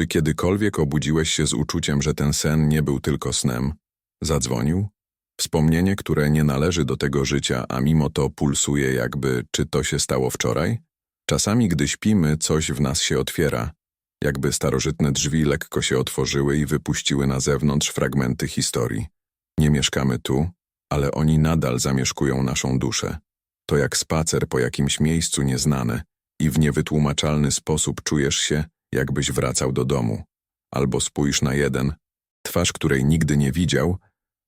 Czy kiedykolwiek obudziłeś się z uczuciem, że ten sen nie był tylko snem? Zadzwonił? Wspomnienie, które nie należy do tego życia, a mimo to pulsuje jakby, czy to się stało wczoraj? Czasami, gdy śpimy, coś w nas się otwiera. Jakby starożytne drzwi lekko się otworzyły i wypuściły na zewnątrz fragmenty historii. Nie mieszkamy tu, ale oni nadal zamieszkują naszą duszę. To jak spacer po jakimś miejscu nieznane i w niewytłumaczalny sposób czujesz się, jakbyś wracał do domu. Albo spójrz na jeden, twarz której nigdy nie widział,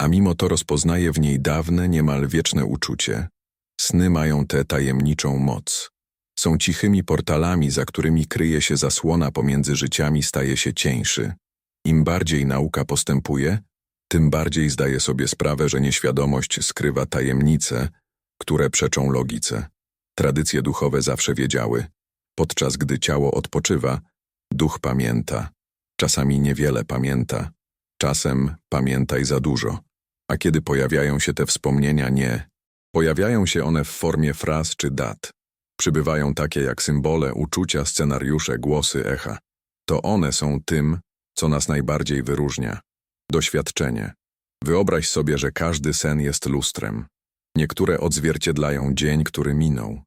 a mimo to rozpoznaje w niej dawne, niemal wieczne uczucie. Sny mają tę tajemniczą moc. Są cichymi portalami, za którymi kryje się zasłona pomiędzy życiami staje się cieńszy. Im bardziej nauka postępuje, tym bardziej zdaje sobie sprawę, że nieświadomość skrywa tajemnice, które przeczą logice. Tradycje duchowe zawsze wiedziały, podczas gdy ciało odpoczywa, duch pamięta. Czasami niewiele pamięta, czasem pamiętaj za dużo. A kiedy pojawiają się te wspomnienia, nie. Pojawiają się one w formie fraz czy dat. Przybywają takie jak symbole, uczucia, scenariusze, głosy, echa. To one są tym, co nas najbardziej wyróżnia. Doświadczenie. Wyobraź sobie, że każdy sen jest lustrem. Niektóre odzwierciedlają dzień, który minął,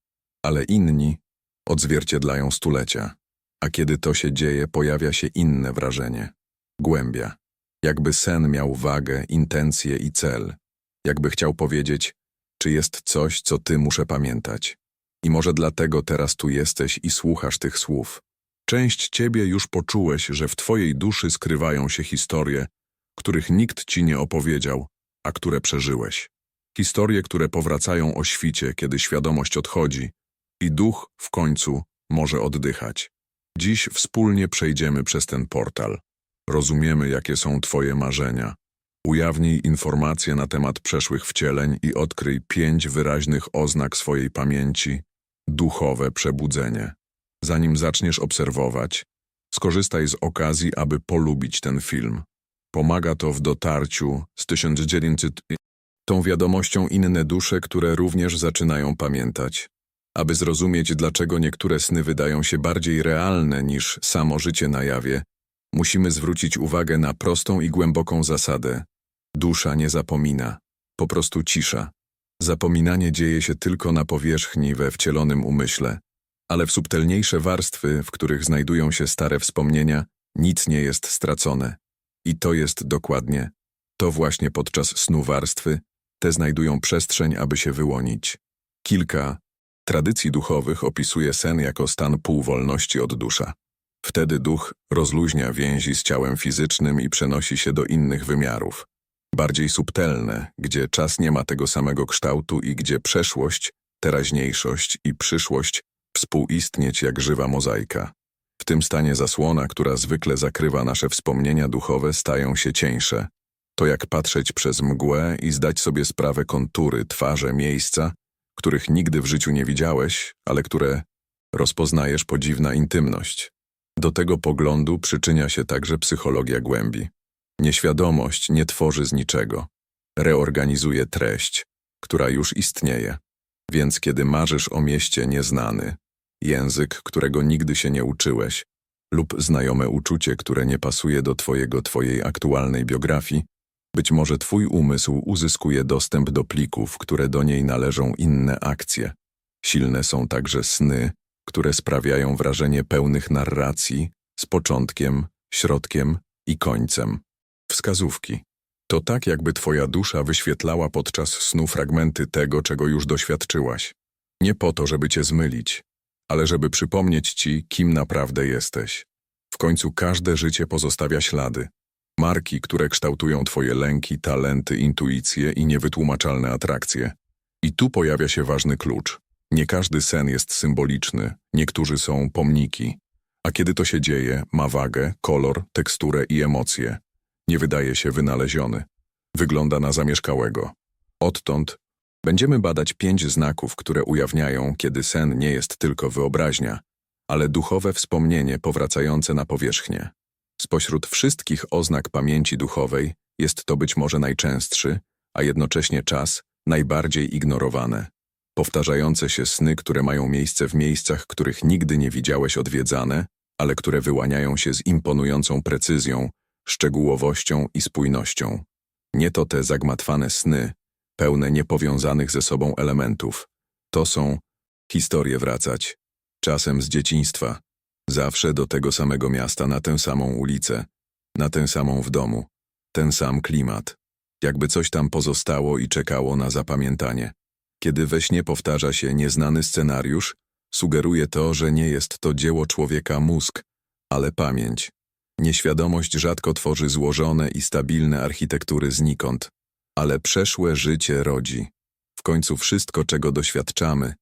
ale inni odzwierciedlają stulecia. A kiedy to się dzieje, pojawia się inne wrażenie. Głębia. Jakby sen miał wagę, intencje i cel. Jakby chciał powiedzieć, czy jest coś, co ty muszę pamiętać. I może dlatego teraz tu jesteś i słuchasz tych słów. Część ciebie już poczułeś, że w twojej duszy skrywają się historie, których nikt ci nie opowiedział, a które przeżyłeś. Historie, które powracają o świcie, kiedy świadomość odchodzi i duch w końcu może oddychać. Dziś wspólnie przejdziemy przez ten portal. Rozumiemy, jakie są Twoje marzenia. Ujawnij informacje na temat przeszłych wcieleń i odkryj pięć wyraźnych oznak swojej pamięci, duchowe przebudzenie. Zanim zaczniesz obserwować, skorzystaj z okazji, aby polubić ten film. Pomaga to w dotarciu z 1900 tą wiadomością inne dusze, które również zaczynają pamiętać. Aby zrozumieć, dlaczego niektóre sny wydają się bardziej realne niż samo życie na jawie, musimy zwrócić uwagę na prostą i głęboką zasadę. Dusza nie zapomina, po prostu cisza. Zapominanie dzieje się tylko na powierzchni we wcielonym umyśle, ale w subtelniejsze warstwy, w których znajdują się stare wspomnienia, nic nie jest stracone. I to jest dokładnie, to właśnie podczas snu warstwy, te znajdują przestrzeń, aby się wyłonić. Kilka tradycji duchowych opisuje sen jako stan półwolności od dusza. Wtedy duch rozluźnia więzi z ciałem fizycznym i przenosi się do innych wymiarów. Bardziej subtelne, gdzie czas nie ma tego samego kształtu i gdzie przeszłość, teraźniejszość i przyszłość współistnieć jak żywa mozaika. W tym stanie zasłona, która zwykle zakrywa nasze wspomnienia duchowe, stają się cieńsze. To jak patrzeć przez mgłę i zdać sobie sprawę kontury, twarze, miejsca, których nigdy w życiu nie widziałeś, ale które rozpoznajesz podziwna intymność. Do tego poglądu przyczynia się także psychologia głębi. Nieświadomość nie tworzy z niczego. Reorganizuje treść, która już istnieje. Więc kiedy marzysz o mieście nieznany, język, którego nigdy się nie uczyłeś, lub znajome uczucie, które nie pasuje do twojego, twojej aktualnej biografii, być może twój umysł uzyskuje dostęp do plików, które do niej należą inne akcje. Silne są także sny, które sprawiają wrażenie pełnych narracji z początkiem, środkiem i końcem. Wskazówki. To tak, jakby twoja dusza wyświetlała podczas snu fragmenty tego, czego już doświadczyłaś. Nie po to, żeby cię zmylić, ale żeby przypomnieć ci, kim naprawdę jesteś. W końcu każde życie pozostawia ślady. Marki, które kształtują twoje lęki, talenty, intuicje i niewytłumaczalne atrakcje. I tu pojawia się ważny klucz. Nie każdy sen jest symboliczny, niektórzy są pomniki. A kiedy to się dzieje, ma wagę, kolor, teksturę i emocje. Nie wydaje się wynaleziony. Wygląda na zamieszkałego. Odtąd będziemy badać pięć znaków, które ujawniają, kiedy sen nie jest tylko wyobraźnia, ale duchowe wspomnienie powracające na powierzchnię. Spośród wszystkich oznak pamięci duchowej jest to być może najczęstszy, a jednocześnie czas najbardziej ignorowane. Powtarzające się sny, które mają miejsce w miejscach, których nigdy nie widziałeś odwiedzane, ale które wyłaniają się z imponującą precyzją, szczegółowością i spójnością. Nie to te zagmatwane sny, pełne niepowiązanych ze sobą elementów. To są historie wracać, czasem z dzieciństwa, zawsze do tego samego miasta, na tę samą ulicę, na tę samą w domu, ten sam klimat, jakby coś tam pozostało i czekało na zapamiętanie. Kiedy we śnie powtarza się nieznany scenariusz, sugeruje to, że nie jest to dzieło człowieka mózg, ale pamięć. Nieświadomość rzadko tworzy złożone i stabilne architektury znikąd, ale przeszłe życie rodzi. W końcu wszystko, czego doświadczamy,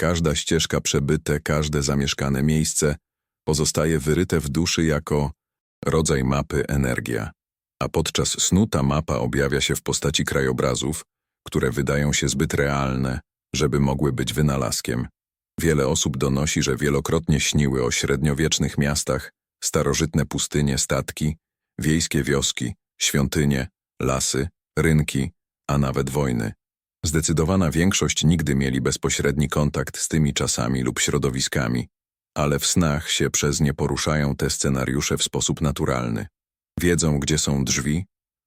każda ścieżka przebyte, każde zamieszkane miejsce, pozostaje wyryte w duszy jako rodzaj mapy energia. A podczas snu ta mapa objawia się w postaci krajobrazów, które wydają się zbyt realne, żeby mogły być wynalazkiem. Wiele osób donosi, że wielokrotnie śniły o średniowiecznych miastach, starożytne pustynie, statki, wiejskie wioski, świątynie, lasy, rynki, a nawet wojny. Zdecydowana większość nigdy mieli bezpośredni kontakt z tymi czasami lub środowiskami, ale w snach się przez nie poruszają te scenariusze w sposób naturalny. Wiedzą, gdzie są drzwi,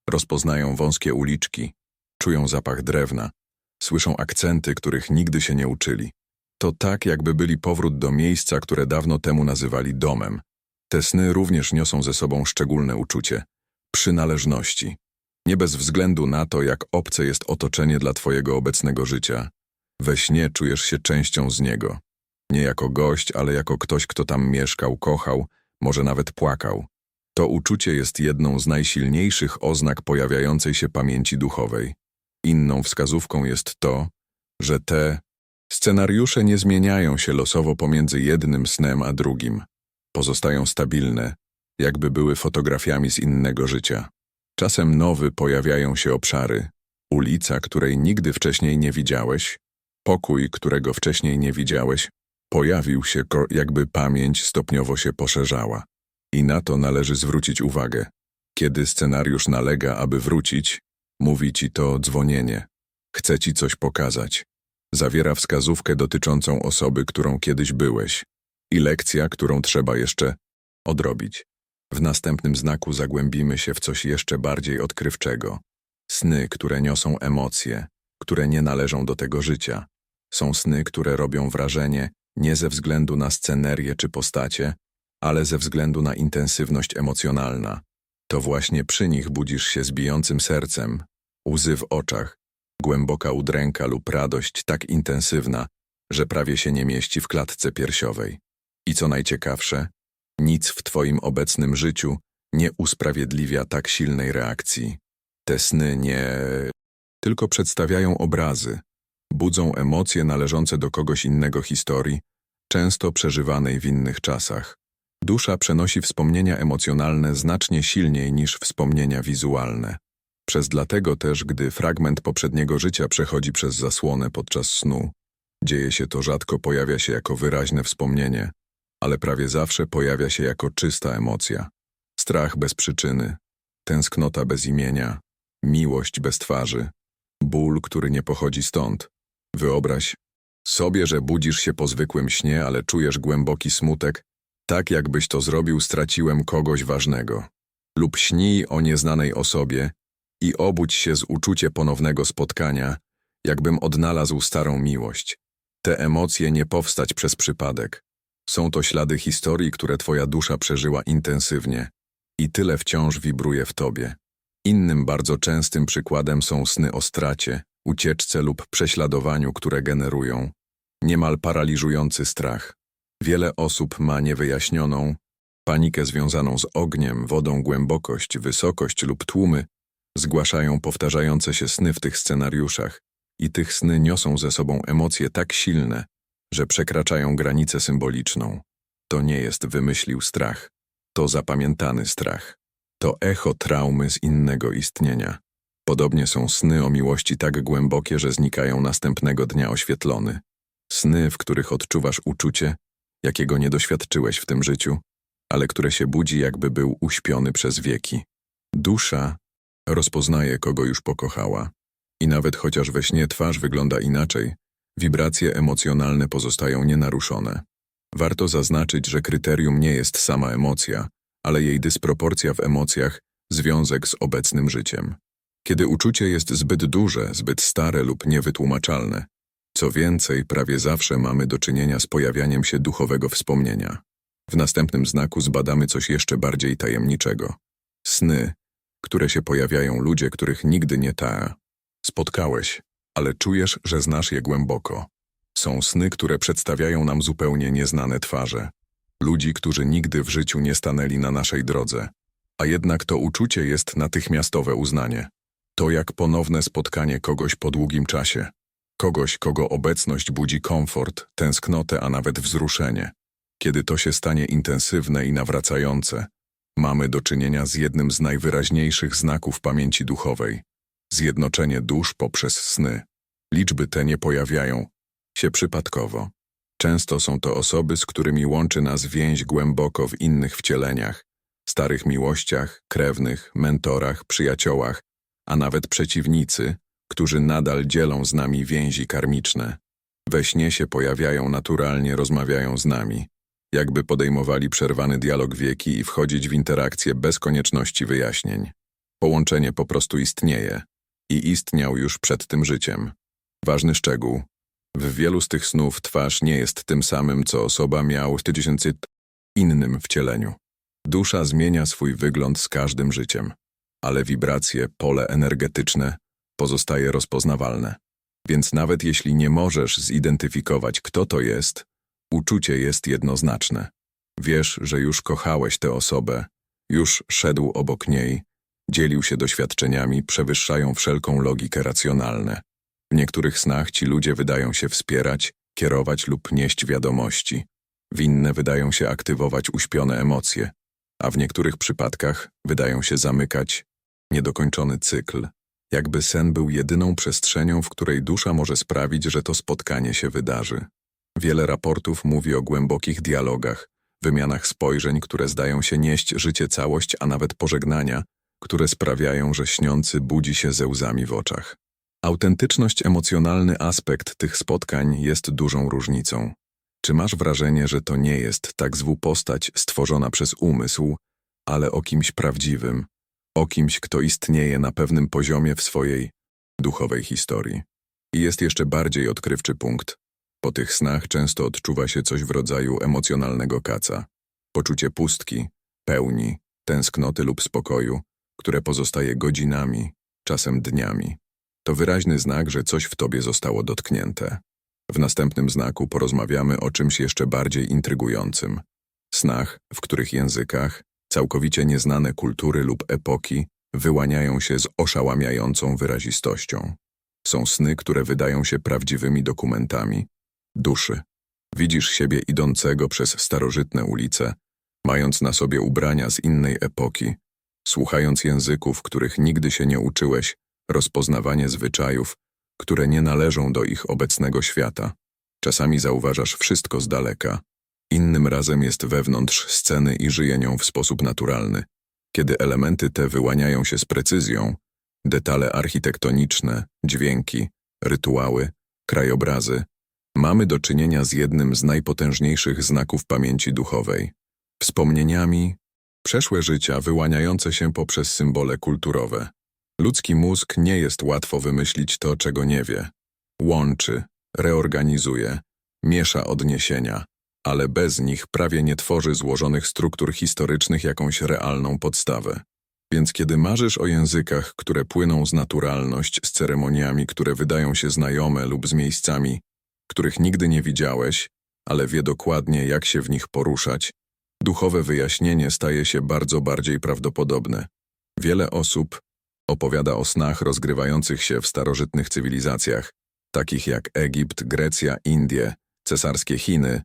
rozpoznają wąskie uliczki, czują zapach drewna, słyszą akcenty, których nigdy się nie uczyli. To tak, jakby byli powrót do miejsca, które dawno temu nazywali domem. Te sny również niosą ze sobą szczególne uczucie przynależności. Nie bez względu na to, jak obce jest otoczenie dla twojego obecnego życia. We śnie czujesz się częścią z niego. Nie jako gość, ale jako ktoś, kto tam mieszkał, kochał, może nawet płakał. To uczucie jest jedną z najsilniejszych oznak pojawiającej się pamięci duchowej. Inną wskazówką jest to, że te scenariusze nie zmieniają się losowo pomiędzy jednym snem a drugim. Pozostają stabilne, jakby były fotografiami z innego życia. Czasem nowy pojawiają się obszary, ulica, której nigdy wcześniej nie widziałeś, pokój, którego wcześniej nie widziałeś, pojawił się, jakby pamięć stopniowo się poszerzała. I na to należy zwrócić uwagę. Kiedy scenariusz nalega, aby wrócić, mówi ci to dzwonienie. Chce ci coś pokazać. Zawiera wskazówkę dotyczącą osoby, którą kiedyś byłeś i lekcja, którą trzeba jeszcze odrobić. W następnym znaku zagłębimy się w coś jeszcze bardziej odkrywczego. Sny, które niosą emocje, które nie należą do tego życia. Są sny, które robią wrażenie nie ze względu na scenerię czy postacie, ale ze względu na intensywność emocjonalna. To właśnie przy nich budzisz się z bijącym sercem, łzy w oczach, głęboka udręka lub radość tak intensywna, że prawie się nie mieści w klatce piersiowej. I co najciekawsze, nic w Twoim obecnym życiu nie usprawiedliwia tak silnej reakcji. Te sny nie tylko przedstawiają obrazy, budzą emocje należące do kogoś innego historii, często przeżywanej w innych czasach. Dusza przenosi wspomnienia emocjonalne znacznie silniej niż wspomnienia wizualne. Przez dlatego też, gdy fragment poprzedniego życia przechodzi przez zasłonę podczas snu, dzieje się to rzadko pojawia się jako wyraźne wspomnienie, ale prawie zawsze pojawia się jako czysta emocja. Strach bez przyczyny, tęsknota bez imienia, miłość bez twarzy, ból, który nie pochodzi stąd. Wyobraź sobie, że budzisz się po zwykłym śnie, ale czujesz głęboki smutek, tak jakbyś to zrobił straciłem kogoś ważnego. Lub śnij o nieznanej osobie i obudź się z uczucie ponownego spotkania, jakbym odnalazł starą miłość. Te emocje nie powstać przez przypadek. Są to ślady historii, które twoja dusza przeżyła intensywnie i tyle wciąż wibruje w tobie. Innym bardzo częstym przykładem są sny o stracie, ucieczce lub prześladowaniu, które generują niemal paraliżujący strach. Wiele osób ma niewyjaśnioną panikę związaną z ogniem, wodą, głębokość, wysokość lub tłumy, zgłaszają powtarzające się sny w tych scenariuszach i tych sny niosą ze sobą emocje tak silne, że przekraczają granicę symboliczną. To nie jest wymyślił strach, to zapamiętany strach. To echo traumy z innego istnienia. Podobnie są sny o miłości tak głębokie, że znikają następnego dnia oświetlony. Sny, w których odczuwasz uczucie, jakiego nie doświadczyłeś w tym życiu, ale które się budzi, jakby był uśpiony przez wieki. Dusza rozpoznaje, kogo już pokochała. I nawet chociaż we śnie twarz wygląda inaczej, wibracje emocjonalne pozostają nienaruszone. Warto zaznaczyć, że kryterium nie jest sama emocja, ale jej dysproporcja w emocjach, związek z obecnym życiem. Kiedy uczucie jest zbyt duże, zbyt stare lub niewytłumaczalne, co więcej, prawie zawsze mamy do czynienia z pojawianiem się duchowego wspomnienia. W następnym znaku zbadamy coś jeszcze bardziej tajemniczego. Sny, które się pojawiają ludzie, których nigdy nie ta spotkałeś, ale czujesz, że znasz je głęboko. Są sny, które przedstawiają nam zupełnie nieznane twarze. Ludzi, którzy nigdy w życiu nie stanęli na naszej drodze. A jednak to uczucie jest natychmiastowe uznanie. To jak ponowne spotkanie kogoś po długim czasie. Kogoś, kogo obecność budzi komfort, tęsknotę, a nawet wzruszenie. Kiedy to się stanie intensywne i nawracające, mamy do czynienia z jednym z najwyraźniejszych znaków pamięci duchowej. Zjednoczenie dusz poprzez sny. Liczby te nie pojawiają się przypadkowo. Często są to osoby, z którymi łączy nas więź głęboko w innych wcieleniach, starych miłościach, krewnych, mentorach, przyjaciołach, a nawet przeciwnicy, którzy nadal dzielą z nami więzi karmiczne. We śnie się pojawiają naturalnie, rozmawiają z nami, jakby podejmowali przerwany dialog wieki i wchodzić w interakcję bez konieczności wyjaśnień. Połączenie po prostu istnieje i istniał już przed tym życiem. Ważny szczegół. W wielu z tych snów twarz nie jest tym samym, co osoba miał w tysięcy innym wcieleniu. Dusza zmienia swój wygląd z każdym życiem, ale wibracje, pole energetyczne pozostaje rozpoznawalne. Więc nawet jeśli nie możesz zidentyfikować, kto to jest, uczucie jest jednoznaczne. Wiesz, że już kochałeś tę osobę, już szedł obok niej, dzielił się doświadczeniami, przewyższają wszelką logikę racjonalne. W niektórych snach ci ludzie wydają się wspierać, kierować lub nieść wiadomości. W inne wydają się aktywować uśpione emocje, a w niektórych przypadkach wydają się zamykać niedokończony cykl, jakby sen był jedyną przestrzenią, w której dusza może sprawić, że to spotkanie się wydarzy. Wiele raportów mówi o głębokich dialogach, wymianach spojrzeń, które zdają się nieść życie całość, a nawet pożegnania, które sprawiają, że śniący budzi się ze łzami w oczach. Autentyczność, emocjonalny aspekt tych spotkań jest dużą różnicą. Czy masz wrażenie, że to nie jest tak zwu postać stworzona przez umysł, ale o kimś prawdziwym, o kimś, kto istnieje na pewnym poziomie w swojej duchowej historii? I jest jeszcze bardziej odkrywczy punkt. Po tych snach często odczuwa się coś w rodzaju emocjonalnego kaca. Poczucie pustki, pełni, tęsknoty lub spokoju, które pozostaje godzinami, czasem dniami. To wyraźny znak, że coś w tobie zostało dotknięte. W następnym znaku porozmawiamy o czymś jeszcze bardziej intrygującym. Snach, w których językach, całkowicie nieznane kultury lub epoki wyłaniają się z oszałamiającą wyrazistością. Są sny, które wydają się prawdziwymi dokumentami duszy. Widzisz siebie idącego przez starożytne ulice, mając na sobie ubrania z innej epoki, słuchając języków, których nigdy się nie uczyłeś, rozpoznawanie zwyczajów, które nie należą do ich obecnego świata. Czasami zauważasz wszystko z daleka, innym razem jest wewnątrz sceny i żyje nią w sposób naturalny. Kiedy elementy te wyłaniają się z precyzją, detale architektoniczne, dźwięki, rytuały, krajobrazy, mamy do czynienia z jednym z najpotężniejszych znaków pamięci duchowej. Wspomnieniami, przeszłe życia wyłaniające się poprzez symbole kulturowe. Ludzki mózg nie jest łatwo wymyślić to, czego nie wie. Łączy, reorganizuje, miesza odniesienia, ale bez nich prawie nie tworzy złożonych struktur historycznych jakąś realną podstawę. Więc kiedy marzysz o językach, które płyną z naturalność, z ceremoniami, które wydają się znajome lub z miejscami, których nigdy nie widziałeś, ale wie dokładnie, jak się w nich poruszać, duchowe wyjaśnienie staje się bardzo bardziej prawdopodobne. Wiele osób opowiada o snach rozgrywających się w starożytnych cywilizacjach, takich jak Egipt, Grecja, Indie, cesarskie Chiny,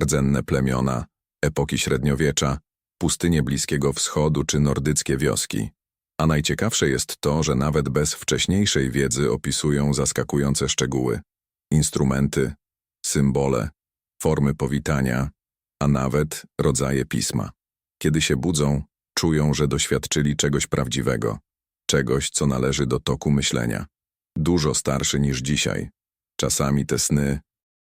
rdzenne plemiona, epoki średniowiecza, pustynie Bliskiego Wschodu czy nordyckie wioski. A najciekawsze jest to, że nawet bez wcześniejszej wiedzy opisują zaskakujące szczegóły instrumenty, symbole, formy powitania, a nawet rodzaje pisma. Kiedy się budzą, czują, że doświadczyli czegoś prawdziwego, czegoś, co należy do toku myślenia. Dużo starszy niż dzisiaj. Czasami te sny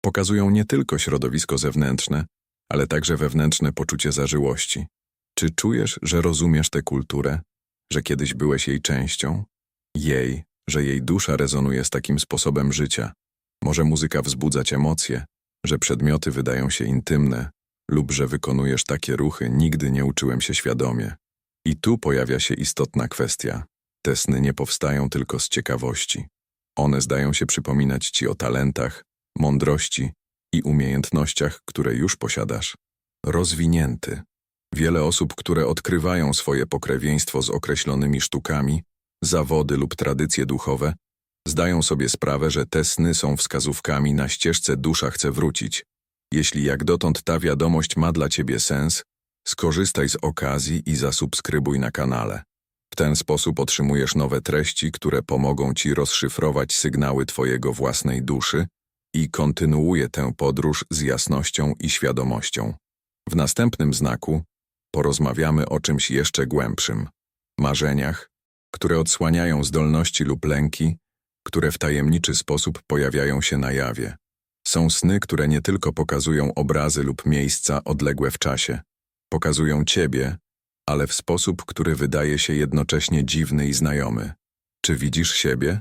pokazują nie tylko środowisko zewnętrzne, ale także wewnętrzne poczucie zażyłości. Czy czujesz, że rozumiesz tę kulturę, że kiedyś byłeś jej częścią? Jej, że jej dusza rezonuje z takim sposobem życia. Może muzyka wzbudzać emocje, że przedmioty wydają się intymne, lub że wykonujesz takie ruchy, nigdy nie uczyłem się świadomie. I tu pojawia się istotna kwestia. Te sny nie powstają tylko z ciekawości. One zdają się przypominać ci o talentach, mądrości i umiejętnościach, które już posiadasz. Rozwinięty. Wiele osób, które odkrywają swoje pokrewieństwo z określonymi sztukami, zawody lub tradycje duchowe, zdają sobie sprawę, że te sny są wskazówkami na ścieżce dusza chce wrócić. Jeśli jak dotąd ta wiadomość ma dla ciebie sens, skorzystaj z okazji i zasubskrybuj na kanale. W ten sposób otrzymujesz nowe treści, które pomogą ci rozszyfrować sygnały twojego własnej duszy i kontynuuje tę podróż z jasnością i świadomością. W następnym znaku porozmawiamy o czymś jeszcze głębszym marzeniach, które odsłaniają zdolności lub lęki, które w tajemniczy sposób pojawiają się na jawie. Są sny, które nie tylko pokazują obrazy lub miejsca odległe w czasie, pokazują ciebie, ale w sposób, który wydaje się jednocześnie dziwny i znajomy. Czy widzisz siebie?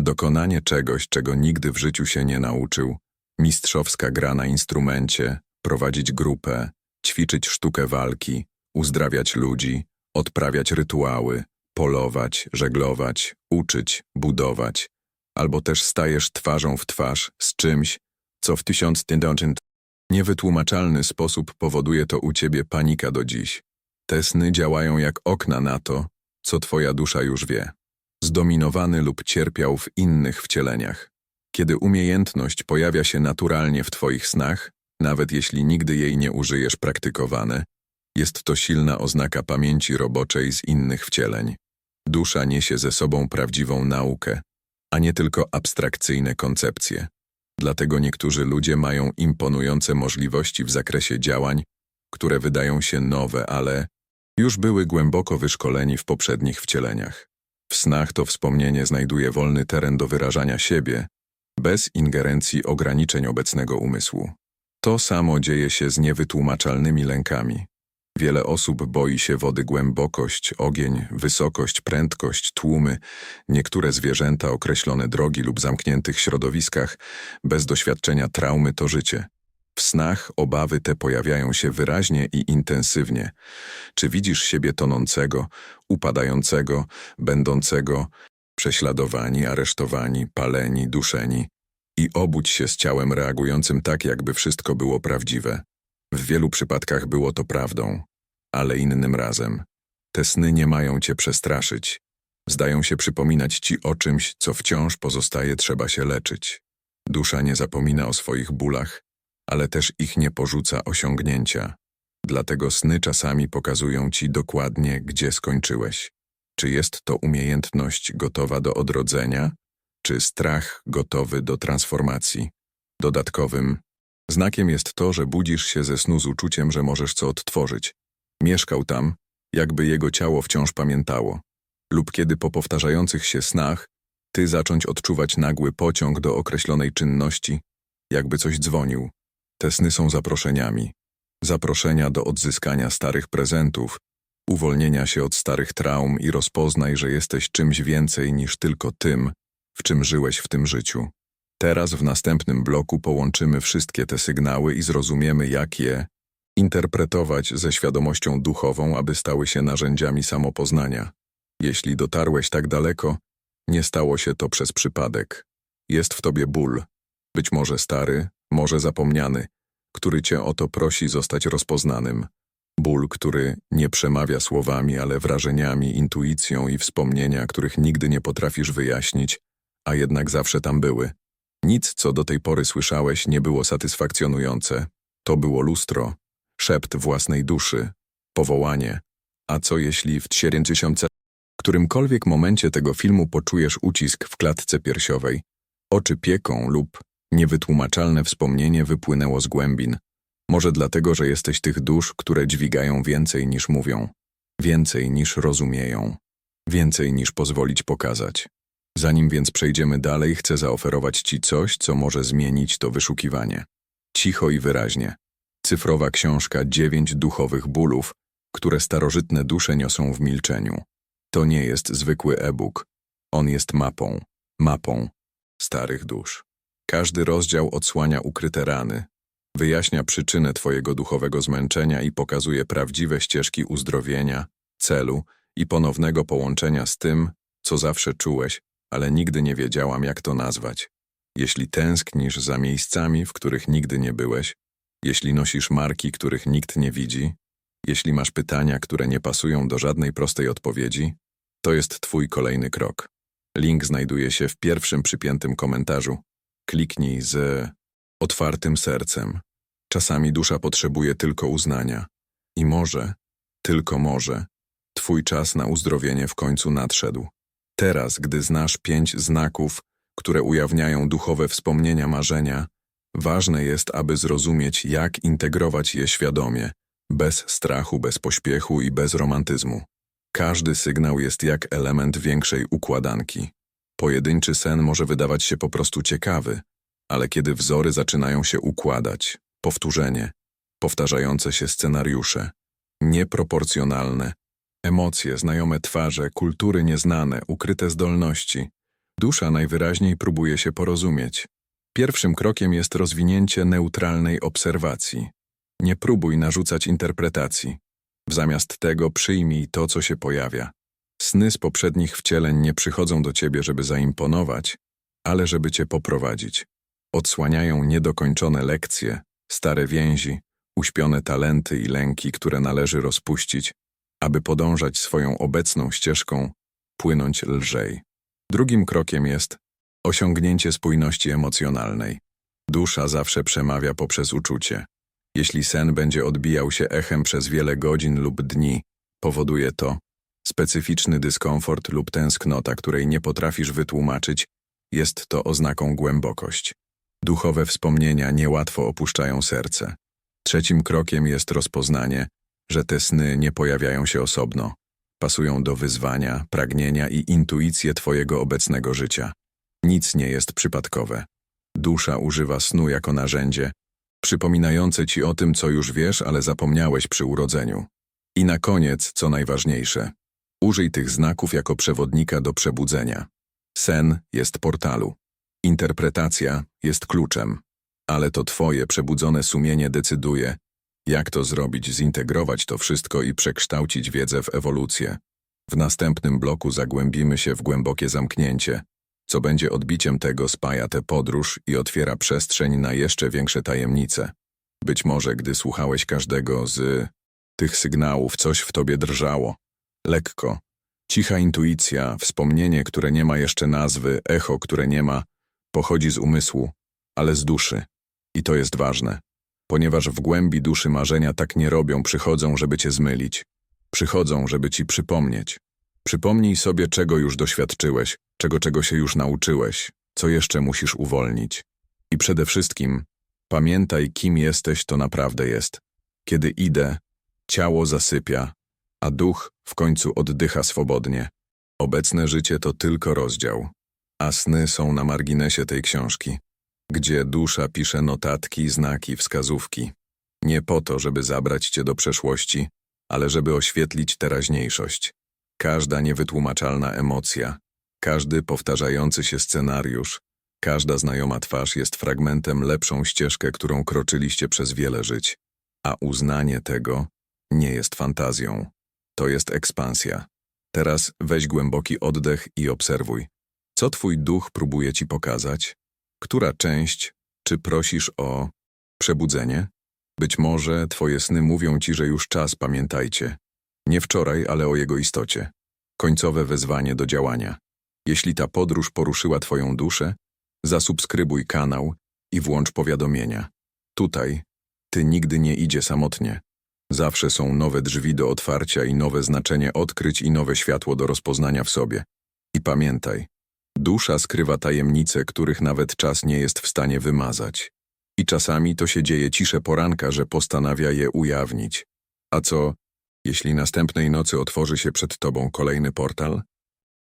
Dokonanie czegoś, czego nigdy w życiu się nie nauczył, mistrzowska gra na instrumencie, prowadzić grupę, ćwiczyć sztukę walki, uzdrawiać ludzi, odprawiać rytuały, polować, żeglować, uczyć, budować, albo też stajesz twarzą w twarz z czymś, co w tysiąc niewytłumaczalny sposób powoduje to u ciebie panika do dziś. Te sny działają jak okna na to, co twoja dusza już wie. Zdominowany lub cierpiał w innych wcieleniach. Kiedy umiejętność pojawia się naturalnie w twoich snach, nawet jeśli nigdy jej nie użyjesz praktykowane, jest to silna oznaka pamięci roboczej z innych wcieleń. Dusza niesie ze sobą prawdziwą naukę, a nie tylko abstrakcyjne koncepcje. Dlatego niektórzy ludzie mają imponujące możliwości w zakresie działań, które wydają się nowe, ale już były głęboko wyszkoleni w poprzednich wcieleniach. W snach to wspomnienie znajduje wolny teren do wyrażania siebie, bez ingerencji ograniczeń obecnego umysłu. To samo dzieje się z niewytłumaczalnymi lękami. Wiele osób boi się wody głębokość, ogień, wysokość, prędkość, tłumy, niektóre zwierzęta, określone drogi lub zamkniętych środowiskach, bez doświadczenia traumy to życie. W snach obawy te pojawiają się wyraźnie i intensywnie. Czy widzisz siebie tonącego, upadającego, będącego, prześladowani, aresztowani, paleni, duszeni i obudź się z ciałem reagującym tak, jakby wszystko było prawdziwe. W wielu przypadkach było to prawdą, ale innym razem. Te sny nie mają cię przestraszyć. Zdają się przypominać ci o czymś, co wciąż pozostaje trzeba się leczyć. Dusza nie zapomina o swoich bólach, ale też ich nie porzuca osiągnięcia. Dlatego sny czasami pokazują ci dokładnie, gdzie skończyłeś. Czy jest to umiejętność gotowa do odrodzenia, czy strach gotowy do transformacji. Dodatkowym znakiem jest to, że budzisz się ze snu z uczuciem, że możesz co odtworzyć. Mieszkał tam, jakby jego ciało wciąż pamiętało. Lub kiedy po powtarzających się snach ty zacząć odczuwać nagły pociąg do określonej czynności, jakby coś dzwonił. Te sny są zaproszeniami. Zaproszenia do odzyskania starych prezentów, uwolnienia się od starych traum i rozpoznaj, że jesteś czymś więcej niż tylko tym, w czym żyłeś w tym życiu. Teraz w następnym bloku połączymy wszystkie te sygnały i zrozumiemy, jak je interpretować ze świadomością duchową, aby stały się narzędziami samopoznania. Jeśli dotarłeś tak daleko, nie stało się to przez przypadek. Jest w tobie ból, być może stary, może zapomniany, który cię o to prosi zostać rozpoznanym. Ból, który nie przemawia słowami, ale wrażeniami, intuicją i wspomnienia, których nigdy nie potrafisz wyjaśnić, a jednak zawsze tam były. Nic, co do tej pory słyszałeś, nie było satysfakcjonujące. To było lustro, szept własnej duszy, powołanie. A co jeśli w 70 którymkolwiek momencie tego filmu poczujesz ucisk w klatce piersiowej, oczy pieką lub niewytłumaczalne wspomnienie wypłynęło z głębin. Może dlatego, że jesteś tych dusz, które dźwigają więcej niż mówią, więcej niż rozumieją, więcej niż pozwolić pokazać. Zanim więc przejdziemy dalej, chcę zaoferować Ci coś, co może zmienić to wyszukiwanie. Cicho i wyraźnie. Cyfrowa książka Dziewięć duchowych bólów, które starożytne dusze niosą w milczeniu. To nie jest zwykły e-book. On jest mapą, mapą starych dusz. Każdy rozdział odsłania ukryte rany, wyjaśnia przyczynę Twojego duchowego zmęczenia i pokazuje prawdziwe ścieżki uzdrowienia, celu i ponownego połączenia z tym, co zawsze czułeś, ale nigdy nie wiedziałam, jak to nazwać. Jeśli tęsknisz za miejscami, w których nigdy nie byłeś, jeśli nosisz marki, których nikt nie widzi, jeśli masz pytania, które nie pasują do żadnej prostej odpowiedzi, to jest Twój kolejny krok. Link znajduje się w pierwszym przypiętym komentarzu. Kliknij z otwartym sercem. Czasami dusza potrzebuje tylko uznania. I może, tylko może, Twój czas na uzdrowienie w końcu nadszedł. Teraz, gdy znasz pięć znaków, które ujawniają duchowe wspomnienia marzenia, ważne jest, aby zrozumieć, jak integrować je świadomie, bez strachu, bez pośpiechu i bez romantyzmu. Każdy sygnał jest jak element większej układanki. Pojedynczy sen może wydawać się po prostu ciekawy, ale kiedy wzory zaczynają się układać, powtórzenie, powtarzające się scenariusze, nieproporcjonalne, emocje, znajome twarze, kultury nieznane, ukryte zdolności, dusza najwyraźniej próbuje się porozumieć. Pierwszym krokiem jest rozwinięcie neutralnej obserwacji. Nie próbuj narzucać interpretacji. Zamiast tego przyjmij to, co się pojawia. Sny z poprzednich wcieleń nie przychodzą do ciebie, żeby zaimponować, ale żeby cię poprowadzić. Odsłaniają niedokończone lekcje, stare więzi, uśpione talenty i lęki, które należy rozpuścić, aby podążać swoją obecną ścieżką, płynąć lżej. Drugim krokiem jest osiągnięcie spójności emocjonalnej. Dusza zawsze przemawia poprzez uczucie. Jeśli sen będzie odbijał się echem przez wiele godzin lub dni, powoduje to specyficzny dyskomfort lub tęsknota, której nie potrafisz wytłumaczyć, jest to oznaką głębokość. Duchowe wspomnienia niełatwo opuszczają serce. Trzecim krokiem jest rozpoznanie, że te sny nie pojawiają się osobno. Pasują do wyzwania, pragnienia i intuicje Twojego obecnego życia. Nic nie jest przypadkowe. Dusza używa snu jako narzędzie, przypominające Ci o tym, co już wiesz, ale zapomniałeś przy urodzeniu. I na koniec, co najważniejsze, użyj tych znaków jako przewodnika do przebudzenia. Sen jest portalu. Interpretacja jest kluczem. Ale to Twoje przebudzone sumienie decyduje, jak to zrobić, zintegrować to wszystko i przekształcić wiedzę w ewolucję. W następnym bloku zagłębimy się w głębokie zamknięcie, co będzie odbiciem tego spaja tę podróż i otwiera przestrzeń na jeszcze większe tajemnice. Być może, gdy słuchałeś każdego z tych sygnałów, coś w tobie drżało. Lekko. Cicha intuicja, wspomnienie, które nie ma jeszcze nazwy, echo, które nie ma, pochodzi z umysłu, ale z duszy. I to jest ważne. Ponieważ w głębi duszy marzenia tak nie robią, przychodzą, żeby cię zmylić. Przychodzą, żeby ci przypomnieć. Przypomnij sobie, czego już doświadczyłeś, czego czego się już nauczyłeś, co jeszcze musisz uwolnić. I przede wszystkim, pamiętaj, kim jesteś, to naprawdę jest. Kiedy idę, ciało zasypia, a duch w końcu oddycha swobodnie. Obecne życie to tylko rozdział, a sny są na marginesie tej książki, gdzie dusza pisze notatki, znaki, wskazówki. Nie po to, żeby zabrać cię do przeszłości, ale żeby oświetlić teraźniejszość. Każda niewytłumaczalna emocja, każdy powtarzający się scenariusz, każda znajoma twarz jest fragmentem lepszą ścieżkę, którą kroczyliście przez wiele żyć. A uznanie tego nie jest fantazją. To jest ekspansja. Teraz weź głęboki oddech i obserwuj. Co twój duch próbuje ci pokazać? Która część? Czy prosisz o przebudzenie? Być może twoje sny mówią ci, że już czas, pamiętajcie. Nie wczoraj, ale o jego istocie. Końcowe wezwanie do działania. Jeśli ta podróż poruszyła twoją duszę, zasubskrybuj kanał i włącz powiadomienia. Tutaj ty nigdy nie idzie samotnie. Zawsze są nowe drzwi do otwarcia i nowe znaczenie odkryć i nowe światło do rozpoznania w sobie. I pamiętaj, dusza skrywa tajemnice, których nawet czas nie jest w stanie wymazać. I czasami to się dzieje cisze poranka, że postanawia je ujawnić. A co, jeśli następnej nocy otworzy się przed tobą kolejny portal?